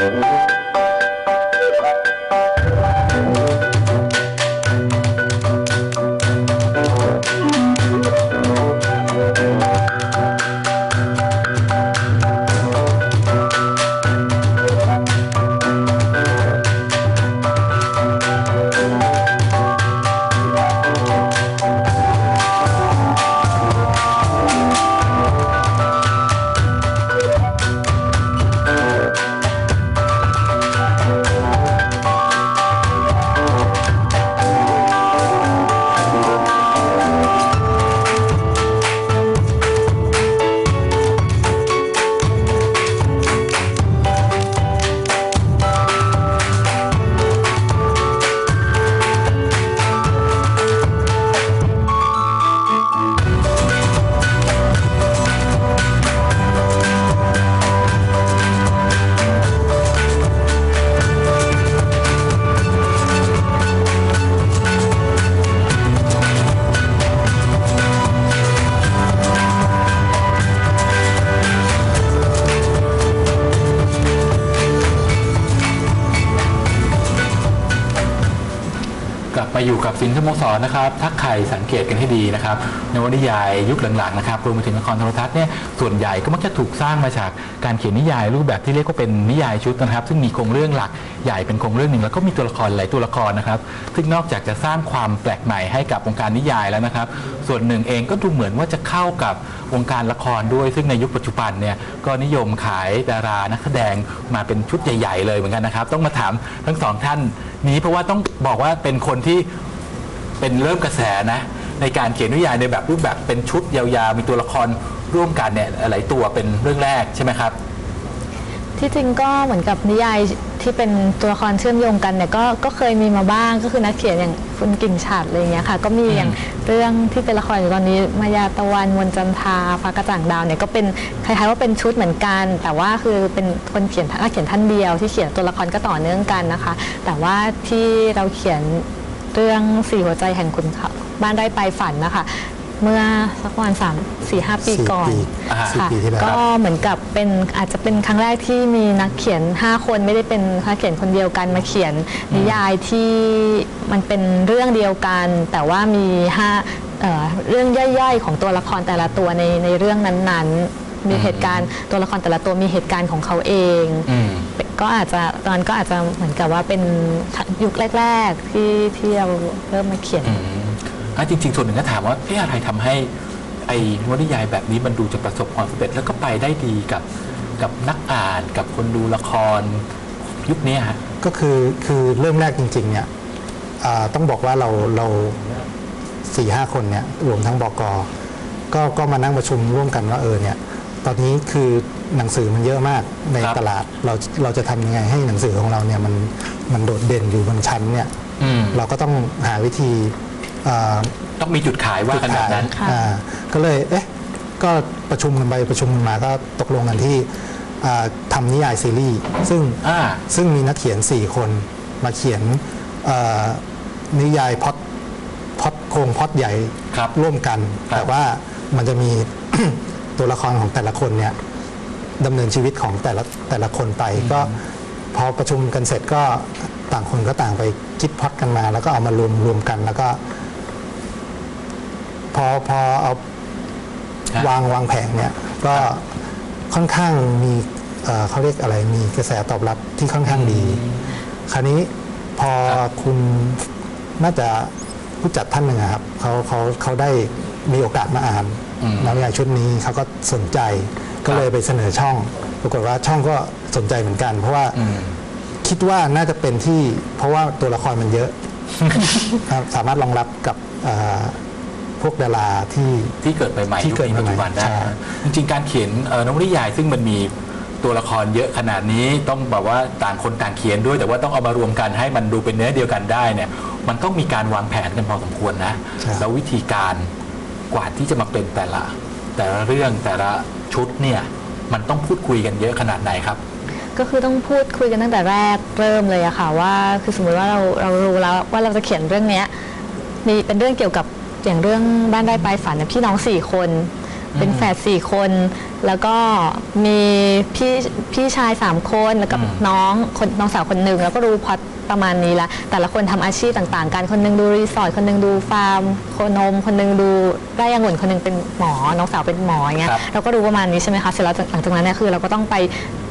กลั มาอยู่กับสินสโมสรนะครับถ้าใครสังเกตกันให้ดีนะครับในวรรณนิยายยุคหลังๆนะครับรวมไปถึงละครโทรทัศน์เนี่ยส่วนใหญ่ก็มักจะถูกสร้างมาจากการเขียนนิยายรูปแบบที่เรียกว่าเป็นนิยายชุดนะครับ ซึ่งมีโครงเรื่องหลักใหญ่เป็นโครงเรื่องหนึ่งแล้วก็มีตัวละครหลายตัวละครนะครับ ซึ่งนอกจากจะสร้างความแปลกใหม่ให้กับวงการนิยายแล้วนะครับ ส่วนหนึ่งเองก็ดูเหมือนว่าจะเข้ากับวงการละครด้วย ซึ่งในยุคปัจจุบันเนี่ยก็นิยมขายดารานักแสดงมาเป็นชุดใหญ่ ๆ เลยเหมือนกันนะครับ ต้องมาถามทั้งสองท่านนี้เพราะว่าต้องบอกว่าเป็นคนที่ เป็นเริ่มกระแสนะ ในการเขียนนิยายในแบบรูปแบบเป็นชุดยาวๆ มีตัวละครร่วมกันเนี่ยหลายตัวเป็นเรื่องแรกใช่ไหมครับ ที่จริงก็เหมือนกับนิยายที่เป็นตัวละครเชื่อมโยงกันเนี่ยก็ก็เคยมีมาบ้างก็คือนักเขียนอย่างคุณกิ่งฉัดอะไรอย่างเงี้ยค่ะ ก็มีอย่างเรื่องที่เป็นละครอยู่ตอนนี้มายาตะวันมนจันทาฟ้ากระจ่างดาวเนี่ยก็เป็นคล้ายๆว่าเป็นชุดเหมือนกัน แต่ว่าคือเป็นคนเขียนนักเขียนท่านเดียว ที่เขียนตัวละครก็ต่อเนื่องกันนะคะ แต่ว่าที่เราเขียน เรื่องสี่หัวใจแห่งคุณเขาบ้านได้ไปลายฝันนะคะ เมื่อสักประมาณสามสี่ห้าปีสี่ก่อนปีอ่าสี่ค่ะปีที่แล้วก็เหมือนกับเป็นอาจจะเป็นครั้งแรกที่มีนักเขียน 5 คนไม่ได้เป็นนักเขียนคนเดียวกันมาเขียนนิยายที่มันเป็นเรื่องเดียวกัน แต่ว่ามีห้าเอ่อเรื่องย่อยๆ ของตัวละครแต่ละตัวในในเรื่องนั้นๆ มีเหตุการณ์ตัวละครแต่ละตัวมีเหตุการณ์ของเขาเอง อืม ก็อาจจะตอนนั้นก็อาจจะเหมือนกับว่าเป็นยุคแรก ๆ ที่ที่เราเริ่มมาเขียน อืมอะจริงๆ ส่วนหนึ่งก็ถามว่าเอ๊ะอะไรทำให้ไอ้นวนิยายแบบนี้มันดูจะประสบความสำเร็จแล้วก็ไปได้ดีกับกับนักอ่านกับคนดูละครยุคนี้ฮะ ก็คือคือเริ่มแรกจริงๆเนี่ยอ่าต้องบอกว่าเราเราสี่ห้าคนเนี่ยรวมทั้งบกก็ก็มานั่งประชุมร่วมกันว่าเออเนี่ย ตอนนี้คือหนังสือมันเยอะมากในครับ ตลาด เราเราจะทำยังไงให้หนังสือของเราเนี่ยมันมันโดดเด่นอยู่บนชั้นเนี่ยอืมเราก็ต้องหาวิธีอ่าต้องมีจุดขายว่ากันแบบนั้น ค่ะ อ่าก็เลย เอ๊ะ ก็ประชุมกันไปประชุมกันมาก็ตกลงกันที่อ่าทำนิยายซีรีส์ ซึ่งอ่า ซึ่งมีนักเขียน 4 คนมาเขียนอ่านิยายพล็อดพล็อดโครงพล็อดใหญ่ครับร่วมกัน ครับแต่ว่ามันจะมี ตัวละครของแต่ละคนเนี่ยดำเนินชีวิตของแต่ละแต่ละคนไป ก็พอประชุมกันเสร็จก็ต่างคนก็ต่างไปคิดพล็อดกันมา แล้วก็เอามารวมรวมกันแล้วก็ พอพอเอาครับวางวางแผงเนี่ยก็ค่อนข้างมีเอ่อเขาเรียกอะไรมีกระแสตอบรับที่ค่อนข้างดี คราวนี้พอครับคุณน่าจะผู้จัดท่านหนึ่งอะครับเขาเขาเขาได้มีโอกาสมาอ่าน อืมนวนิยายชุดนี้เขาก็สนใจก็เลยไปเสนอช่อง ปรากฏว่าช่องก็สนใจเหมือนกัน เพราะว่าอืมคิดว่าน่าจะเป็นที่เพราะว่าตัวละครมันเยอะครับสามารถรองรับกับอ่าพวกดาราที่ที่เกิดไปใหม่ที่ยุคเกิดนี้ใหม่ปัจจุบันได้ใช่จริงๆการเขียนเอ่อนวนิยายซึ่งมันมีตัวละครเยอะขนาดนี้ต้องแบบว่าต่างคนต่างเขียนด้วย แต่ว่าต้องเอามารวมกันให้มันดูเป็นเนื้อเดียวกันได้เนี่ย มันต้องมีการวางแผนกันพอสมควรนะใช่แล้ววิธีการ กว่าที่จะมาเป็นแต่ละ แต่ละเรื่องแต่ละชุดเนี่ยมันต้องพูดคุยกันเยอะขนาดไหนครับ ก็คือต้องพูดคุยกันตั้งแต่แรกเริ่มเลยอะค่ะว่าคือสมมติว่าเราเรารู้แล้วว่าเราจะเขียนเรื่องเนี้ยมีเป็นเรื่องเกี่ยวกับอย่างเรื่องบ้านได้ปลายฝันเนี่ยพี่น้องสี่คน เป็นอืมแฝดสี่คน แล้วก็มีพี่พี่ชายสามคนแล้วก็อืมน้องคนน้องสาวคนหนึ่งแล้วก็รู้พล็อตประมาณนี้ละแต่ละคนทำอาชีพต่างๆ กันคนหนึงดูรีสอร์ทคนหนึงดูฟาร์มโคนมคนหนึงดูไร่องุ่นคนหนึงเป็นหมอ น้องสาวเป็นหมออย่างเงี้ยครับเราก็รู้ประมาณนี้ใช่ไหมคะเสร็จแล้วหลังจากนั้นเนี่ยคือเราก็ต้องไป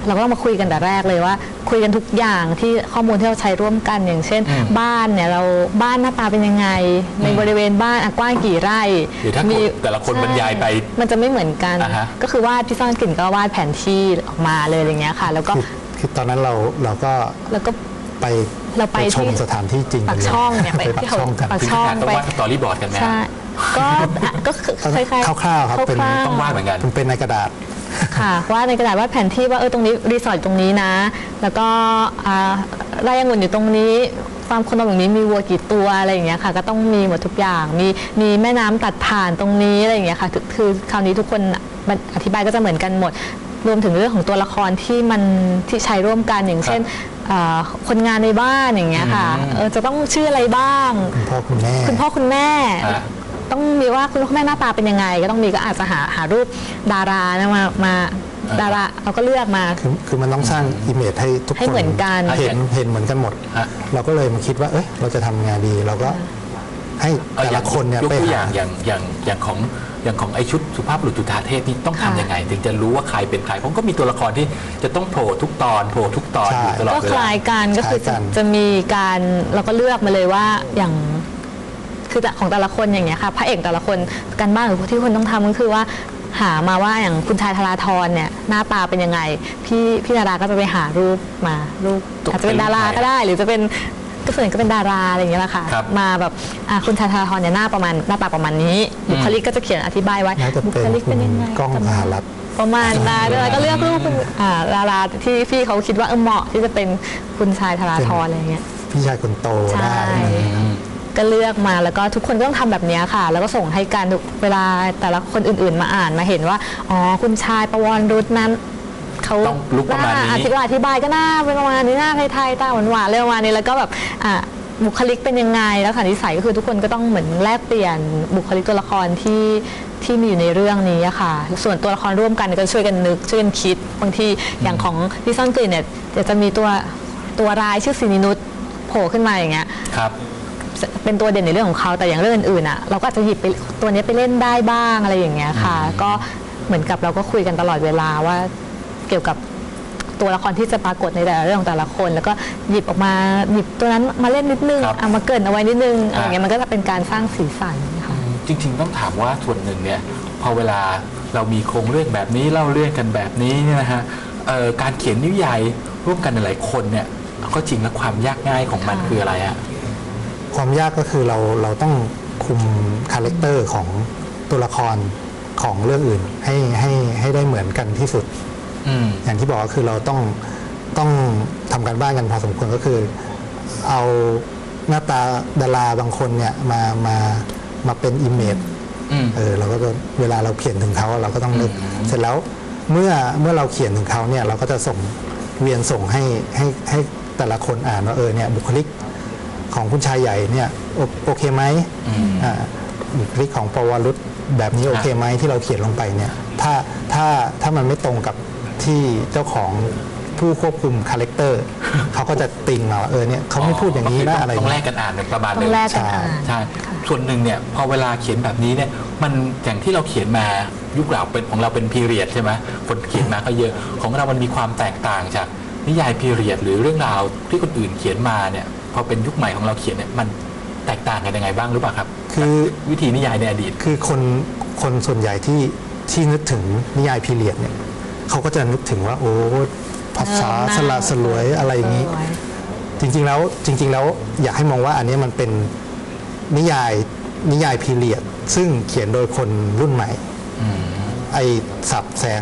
เราก็ต้องมาคุยกันแต่แรกเลยว่า คุยกันทุกอย่างที่ข้อมูลที่เราใช้ร่วมกันอย่างเช่น อืมบ้านเนี่ยเราบ้านหน้าตาเป็นยังไง ในอืมบริเวณบ้านอะกว้างกี่ไร่หรือถ้าคนแต่ละคนบรรยายไปใช่มันจะไม่เหมือนกัน อ่าฮะ ก็คือวาดพี่ซ่อนกลิ่นก็วาดแผนที่ออกมาเลยอะไรเงี้ยค่ะ แล้วก็คือคือตอนนั้นเราเราก็แล้วก็ ไปเราไปชมที่ สถานที่จริงปากกัลช่องเนี่ยไปไปปากที่เขาช่องกันปากถึงช่ของนาดต้องไปวาดสตอรี่บอร์ดกันไหมฮะใช่ก็อะก็คือคล้ายๆคร่าวๆครับเป็นคร่าวๆ ต้องวาดเหมือนกัน มันเป็นในกระดาษ ค่ะว่าในกระดาษวาดแผนที่ว่าเออตรงนี้รีสอร์ทอยู่ตรงนี้นะ แล้วก็อ่าไร่องุ่นอยู่ตรงนี้ฟาร์มโคนมอย่างนี้มีวัวกี่ตัวอะไรอย่างเงี้ยค่ะ ก็ต้องมีหมดทุกอย่าง มีมีแม่น้ำตัดผ่านตรงนี้อะไรอย่างเงี้ยค่ะคือคือคราวนี้ทุกคนมันอธิบายก็จะเหมือนกันหมด รวมถึงเรื่องของตัวละครที่มันที่ใช้ร่วมกันอย่างเช่นอ่าคนงานในบ้านอย่างเงี้ยค่ะอืมเออจะต้องชื่ออะไรบ้าง คุณพ่อคุณแม่คุณพ่อคุณแม่ฮะ ต้องมีว่าคุณพ่อคุณแม่หน้าตาเป็นยังไง ก็ต้องมีก็อาจจะหาหารูปดารานะมามาอ่าดาราเราก็เลือกมา คือคือมันต้องสร้างอิมเมจให้ทุกให้คนเหมือนกัน เห็นเห็นเหมือนกันหมดฮะเราก็เลยมาคิดว่าเอ้ยเราจะทำงานดีเราก็ให้แต่ละคนเนี่ยยกไปตัวอหาย่างอย่างอย่างอย่างของอย่างของไอชุดสุภาพบุรุษจุฑาเทพนี่ต้องค่ะทำยังไง ถึงจะรู้ว่าใครเป็นใครผมก็มีตัวละครที่จะต้องโผล่ทุกตอนโผล่ทุกตอนใช่อยู่ตลอดก็เวคลาล้ายกันก็คือคล้ายกัจะนจะมีการเราก็เลือกมาเลยว่าอย่าง คือแต่ของแต่ละคนอย่างเงี้ยค่ะพระเอกแต่ละคนการบ้านหรือที่คนต้องทำก็คือว่าหามาว่าอย่างคุณชายธราธรเนี่ยหน้าตาเป็นยังไง พี่พี่ดาราก็จะไปหารูปมารูปตกอาจจะเป็นดาราเป็นรูปใครก็ได้ หรือจะเป็นก็ส่วนใหญ่ก็เป็นดาราอะไรอย่างเงี้ยแหละค่ะครับมาแบบอะคุณชายธราธรเนี่ยหน้าประมาณหน้าตาประมาณนี้บุคลิกก็จะเขียนอธิบายไว้น่าจะบุเป็นคลิกเป็นยังไงกล้องประมมาณหารัฐประมาณนั้นเลยก็เลือกรูปคุณอ่าดาราที่พี่เขาคิดว่าเออเหมาะที่จะเป็นคุณชายธราธรอะไรเงี้ยพี่ชายคนโตใช่ได้อืม ก็เลือกมาแล้วก็ทุกคนก็ต้องทำแบบเนี้ยค่ะ แล้วก็ส่งให้การทุกเวลาแต่ละคนอื่นๆมาอ่านมาเห็นว่าอ๋อคุณชายประวรรุษนั้นเขาต้องลุคประมาณนี้หอธิบายอธิบายก็หน้าเป็นประมาณนี้หน้าไทยๆตาหวานๆเลยประมาณนี้แล้วก็แบบอะบุคลิกเป็นยังไงแล้วค่ะนิสัยก็คือทุกคนก็ต้องเหมือนแลกเปลี่ยนบุคลิกตัวละครที่ที่มีอยู่ในเรื่องนี้อะค่ะ ส่วนตัวละครร่วมกันก็ช่วยกันนึกช่วยกันคิดบางทีอย่างของพี่ซ่อนกลิ่นเนี่ยเดี๋ยวจะมีตัวตัวร้ายชื่อสินินุชโผล่ขึ้นมาอย่างเงี้ย ครับ เป็นตัวเด่นในเรื่องของเขาแต่อย่างเรื่องอื่นๆอะเราก็อาจจะหยิบไปตัวนี้ไปเล่นได้บ้างอะไรอย่างเงี้ยค่ะ ก็เหมือนกับเราก็คุยกันตลอดเวลาว่าเกี่ยวกับตัวละครที่จะปรากฏในแต่ละเรื่องของแต่ละคน แล้วก็หยิบออกมาหยิบตัวนั้นมาเล่นนิดนึงครับ เอามาเกรินเอาไว้นิดนึงอะไรอย่างเงี้ยอะมันก็จะเป็นการสร้างสีสันค่ะ จริง ๆ ต้องถามว่าส่วนหนึ่งเนี่ยพอเวลาเรามีโครงเรื่องแบบนี้เล่าเรื่องกันแบบนี้เนี่ยนะฮะเอ่อการเขียนนิยายร่วมกันหลายๆคนเนี่ยก็จริงแล้วความยากง่ายของมันค่ะ คืออะไรอะ ความยากก็คือเราเราต้องคุมคาแรคเตอร์ของตัวละครของเรื่องอื่นให้ให้ให้ได้เหมือนกันที่สุดอืมอย่างที่บอกก็คือเราต้องต้องทำการบ้านกันพอสมควรก็คือ เอาหน้าตาดาราบางคนเนี่ยมามามาเป็นอิมเมจอืมเออเราก็จะเวลาเราเขียนถึงเขาเราก็ต้องนึกอืมเสร็จแล้วเมื่อเมื่อเราเขียนถึงเขาเนี่ยเราก็จะส่งเวียนส่งให้ให้ให้แต่ละคนอ่านว่าเออเนี่ยบุคลิก ของคุณชายใหญ่เนี่ยโอโอเคไหมอืมอ่าบุคลิกของปวรุษแบบนี้โอเคไหมที่เราเขียนลงไปเนี่ยถ้าถ้าถ้ามันไม่ตรงกับที่เจ้าของผู้ควบคุมคาแรคเตอร์เขาก็จะติงมาว่าเออเนี่ยเขาไม่พูดอย่างนี้นะอะไรต้องแลเงี้กยกันอ่านเป็นประมาณหต้นึองงแลกกันใช่อ่านใช่ส่วนหนึ่งเนี่ยพอเวลาเขียนแบบนี้เนี่ยมันอย่างที่เราเขียนมายุคเราเป็นของเราเป็นพีเรียดใช่ไหมคนเขียนมาก็เยอะของเรามันมีความแตกต่างจากนิยายพีเรียดหรือเรื่องราวที่คนอื่นเขียนมาเนี่ย พอเป็นยุคใหม่ของเราเขียนเนี่ยมันแตกต่างกันยังไงบ้างหรือเปล่าครับ คือวิธีนิยายในอดีต คือคนคนส่วนใหญ่ที่ที่นึกถึงนิยายพีเรียดเนี่ยเขาก็จะนึกถึงว่าโอ้ภาษาเออสละสลวยอะไรอย่างนี้สวยจริงๆแล้วจริง ๆ แล้วอยากให้มองว่าอันนี้มันเป็นนิยายนิยายพีเรียด ซึ่งเขียนโดยคนรุ่นใหม่ไอสับแสง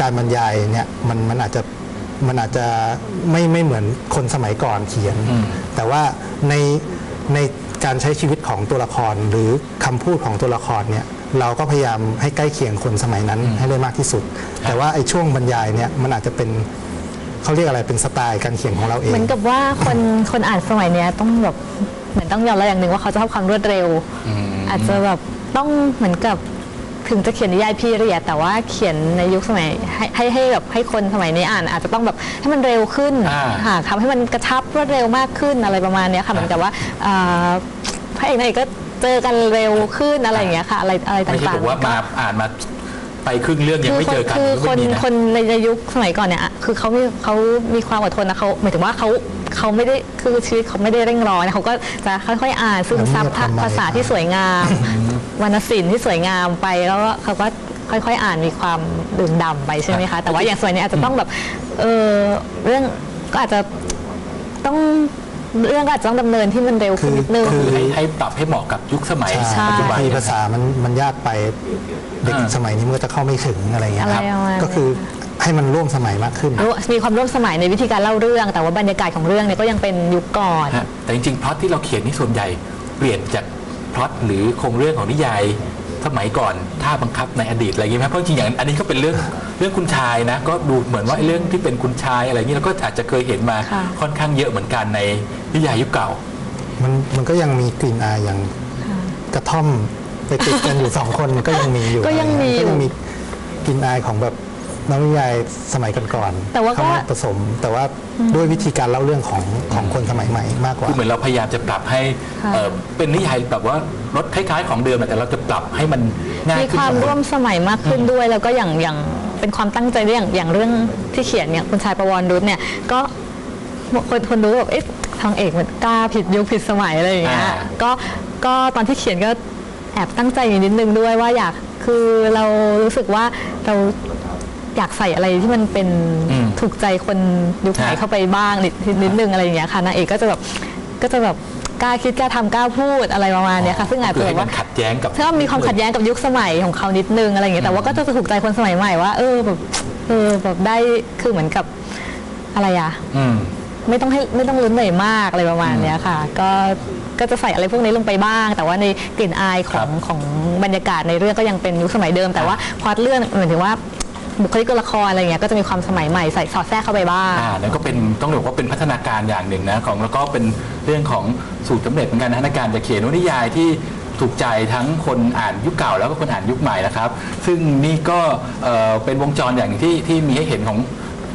การบรรยายเนี่ยมันมันอาจจะ มันอาจจะไม่ไม่เหมือนคนสมัยก่อนเขียนอืมแต่ว่าในในการใช้ชีวิตของตัวละครหรือคำพูดของตัวละครเนี่ยเราก็พยายามให้ใกล้เคียงคนสมัยนั้นให้ได้มากที่สุด แต่ว่าไอช่วงบรรยายเนี่ยมันอาจจะเป็นเขาเรียกอะไรเป็นสไตล์การเขียนของเราเอง เหมือนกับว่าคนคนอ่านสมัยเนี้ยต้องแบบเหมือนต้องยอมรับอย่างหนึ่งว่าเขาจะชอบความรวดเร็วอืมอาจจะแบบต้องเหมือนกับ ถึงจะเขียนนิยายพีเรียดแต่ว่าเขียนในยุคสมัยให้ให้ให้แบบให้คนสมัยนี้อ่าน อาจจะต้องแบบให้มันเร็วขึ้นอ่า ค่ะทำให้มันกระชับรวดเร็วมากขึ้นอะไรประมาณเนี้ยค่ะเหมือนกับว่าอ่าพระเอกนางเอกก็เจอกันเร็วขึ้นอะไรอย่างเงี้ยค่ะอะไรอะไรไม่ใช่ต่างบอกว่าๆมาอ่านมา ไปครึ่งเรื่องยังไม่เจอกันคือคไม่นมีนะ คนในยุคสมัยก่อนเนี่ยอะคือเขามีเขามีความอดทนนะเขาหมายถึงว่าเขาเขาไม่ได้คือชีวิตเขาไม่ได้เร่งร้อนนะเขาก็จะค่อยๆอ่านซึมซับแล้วมีความหมายภาษาที่สวยงามวรรณศิลป์ที่สวยงามไปแล้วก็เขาก็ค่อยๆ อ่านมีความดื่มด่ำไปใช่ไหมครัคะบแต่ว่าอย่างสมัยนี้อาจจะต้องแบบเออเรื่องก็อาจจะต้อง เรื่องก็อาจจะต้องดำเนินที่มันเร็วขึ้นนิดนึง คือให้ให้ปรับให้เหมาะกับยุคสมัยใช่ ปัจจุบันที่ภาษามันมันยากไปเด็กอ่าสมัยนี้มันก็จะเข้าไม่ถึงอะไรอย่างเงี้ยครับ อะไรประมาณ ก็คือให้มันร่วมสมัยมากขึ้น รู้มีความร่วมสมัยในวิธีการเล่าเรื่อง แต่ว่าบรรยากาศของเรื่องเนี่ยก็ยังเป็นยุคก่อน ฮะแต่จริงๆพล็อตที่เราเขียนนี่ส่วนใหญ่เปลี่ยนจากพล็อตหรือโครงเรื่องของนิยาย สมัยก่อนท่าบังคับในอดีตอะไรอย่างเงี้ยไหมเพราะจริงๆอย่างอันนี้ก็เป็นเรื่องเรื่องคุณชายนะ ก็ดูเหมือนว่าไอ้เรื่องที่เป็นคุณชายอะไรอย่างเงี้ยเราก็อาจจะเคยเห็นมาค่ะค่อนข้างเยอะเหมือนกันในนิยายยุคเก่า มันมันก็ยังมีกลิ่นอายอย่างกระท่อมไปติดกันอยู่สองคนก็ยังมีอยู่ก็ยังมีก็อยู่ยังมีกลิ่นอายของแบบ นวนิยายสมัยก่อนๆแต่ว่าก็ เข้ามาผสม แต่ว่าด้วยวิธีการเล่าเรื่องของของคนสมัยใหม่มากกว่า คือเหมือนเราพยายามจะปรับให้ค่ะเอ่อเป็นนิยายแบบว่ารสคล้ายๆ ของเดิมแต่เราจะปรับให้มันง่ายมีขึ้นความกับนร่วมสมัยมากขึ้นด้วย แล้วก็อย่างอย่างเป็นความตั้งใจด้วยอย่างอย่างเรื่องที่เขียนเนี่ยคุณชายประวรรุษเนี่ยก็คนคนดูแบบเอ๊ะทางเอกมันกล้าผิดยุคผิดสมัยอะไรอย่างเงี้ยอ่าก็ก็ตอนที่เขียนก็แอบตั้งใจอยู่นิดนึงด้วยว่าอยากคือเรารู้สึกว่าเรา อยากใส่อะไรที่มันเป็นอืมถูกใจคนยุคไหนฮะเข้าไปบ้างนิดนิดนึงอะไรอย่างเงี้ยค่ะนางเอกก็จะแบบก็จะแบบกล้าคิดกล้าทำกล้าพูดอะไรประมาณเนี้ยค่ะซึ่งอาจคืจะอแบให้บมันว่าขัดแย้งกับ ถ้ามีความขัดแย้งกับยุคสมัยของเขานิดนึงอะไรอย่างเงี้ยแต่ว่าก็จะถูกใจคนสมัยใหม่ว่าเออแบบเออแบบได้คือเหมือนกับอะไรอะ อืม ไม่ต้องให้ไม่ต้องลุ้นเหนื่อยมากอะไรประมาณเนี้ยค่ะ ก็ก็จะใส่อะไรพวกนี้ลงไปบ้าง แต่ว่าในกลิ่นอายขครัองบของบรรยากาศในเรื่องก็ยังเป็นยุคสมัยเดิม แต่ว่าพล็อตเรื่องเหมือนถึงว่า บุคลิกตัวละครอะไรเงี้ยก็จะมีความสมัยใหม่ใส่สอดแทรกเข้าไปบ้าง อ่านั่นก็เป็นต้องบอกว่าเป็นพัฒนาการอย่างหนึ่งนะของแล้วก็เป็นเรื่องของสูตรสำเร็จเหมือนกันนะในการจะเขียนวนิยายที่ถูกใจทั้งคนอ่านยุคเก่าแล้วก็คนอ่านยุคใหม่นะครับ ซึ่งนี่ก็เอ่อเป็นวงจรอย่างหนึ่งที่ที่มีให้เห็นของ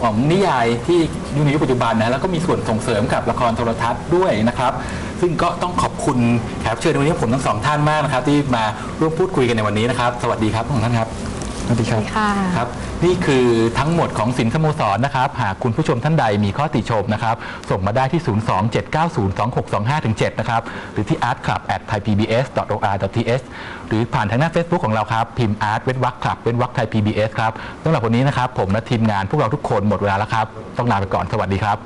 ของนิยายที่อยู่ในยุคปัจจุบันนะแล้วก็มีส่วนส่งเสริมกับละครโทรทัศน์ด้วยนะครับ ซึ่งก็ต้องขอบคุณแขกรับเชิญในวันนี้ผมทั้งสองท่านมากนะครับ ที่มาร่วมพูดคุยกันในวันนี้นะครับ สวัสดีครับทั้งสองท่านครับ สวัสดีครับสวัสดีค่ะครับ นี่คือทั้งหมดของสินสโมสรนะครับ หากคุณผู้ชมท่านใดมีข้อติชมนะครับ ส่งมาได้ที่ 027902625-7 นะครับ หรือที่ artclub at thaipbs.or.th หรือผ่านทางหน้า Facebook ของเราครับ พิมพ์ art เว้นวรรค club เว้นวรรคไทย PBS ครับสำหรับวันนี้นะครับ ผมและทีมงานพวกเราทุกคนหมดเวลาแล้วครับ ต้องลาไปก่อน สวัสดีครับ